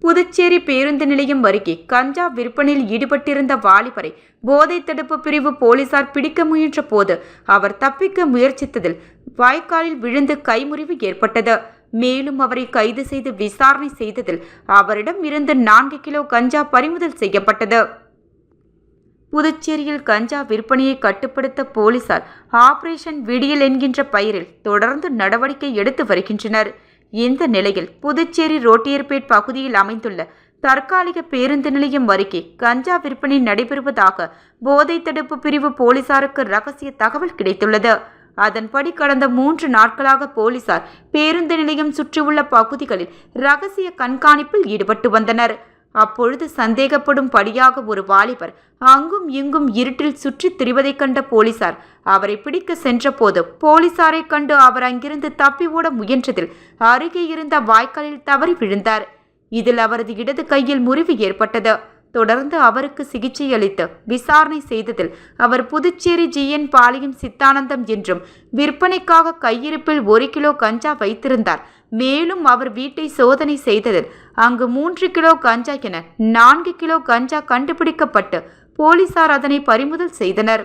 புதுச்சேரி பேருந்து நிலையம் அருகே கஞ்சா விற்பனையில் ஈடுபட்டிருந்த வாலிபரை போதை தடுப்பு பிரிவு போலீசார் பிடிக்க முயன்ற போது அவர் தப்பிக்க முயற்சித்ததில் வாய்க்காலில் விழுந்து கைமுறிவு ஏற்பட்டது. மேலும் அவரை கைது செய்து விசாரணை செய்ததில் அவரிடம் இருந்து நான்கு கிலோ கஞ்சா பறிமுதல் செய்யப்பட்டது. புதுச்சேரியில் கஞ்சா விற்பனையை கட்டுப்படுத்த போலீசார் ஆபரேஷன் விடியல் என்கின்ற பெயரில் தொடர்ந்து நடவடிக்கை எடுத்து வருகின்றனர். இந்த நிலையில் புதுச்சேரி ரோட்டியர்பேட் பகுதியில் அமைந்துள்ள தற்காலிக பேருந்து நிலையம் அருகே கஞ்சா விற்பனை நடைபெறுவதாக போதை தடுப்பு பிரிவு போலீசாருக்கு ரகசிய தகவல் கிடைத்துள்ளது. அதன்படி கடந்த மூன்று நாட்களாக போலீசார் பேருந்து நிலையம் சுற்றியுள்ள பகுதிகளில் ரகசிய கண்காணிப்பில் ஈடுபட்டு வந்தனர். அப்பொழுது சந்தேகப்படும் படியாக ஒரு வாலிபர் அங்கும் இங்கும் இருட்டில் சுற்றித் திரிவதைக் கண்ட போலீசார். அவரை பிடிக்க சென்றபோது போலீசாரை கண்டு அவர் அங்கிருந்து தப்பி ஓட முயன்றதில் அருகே இருந்த வாய்க்காலில் தவறி விழுந்தார். இதில் அவரது இடது கையில் முறிவு ஏற்பட்டது. தொடர்ந்து அவருக்கு சிகிச்சையளித்து விசாரணை செய்ததில் அவர் புதுச்சேரி ஜிஎன் பாளையம் சித்தானந்தம் என்றும் விற்பனைக்காக கையிருப்பில் ஒரு கிலோ கஞ்சா வைத்திருந்தார். மேலும் அவர் வீட்டை சோதனை செய்ததில் அங்கு மூன்று கிலோ கஞ்சா என நான்கு கிலோ கஞ்சா கண்டுபிடிக்கப்பட்டு போலீசார் அதனை பறிமுதல் செய்தனர்.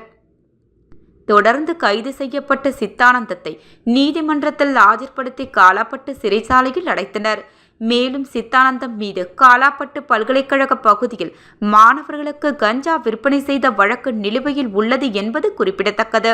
தொடர்ந்து கைது செய்யப்பட்ட சித்தானந்தத்தை நீதிமன்றத்தில் ஆஜர்படுத்தி காலப்பட்டு சிறைச்சாலையில் அடைத்தனர். மேலும் சித்தானந்தம் மீது காலாப்பட்டு பல்கலைக்கழக பகுதியில் மாணவர்களுக்கு கஞ்சா விற்பனை செய்த வழக்கு நிலுவையில் உள்ளது என்பது குறிப்பிடத்தக்கது.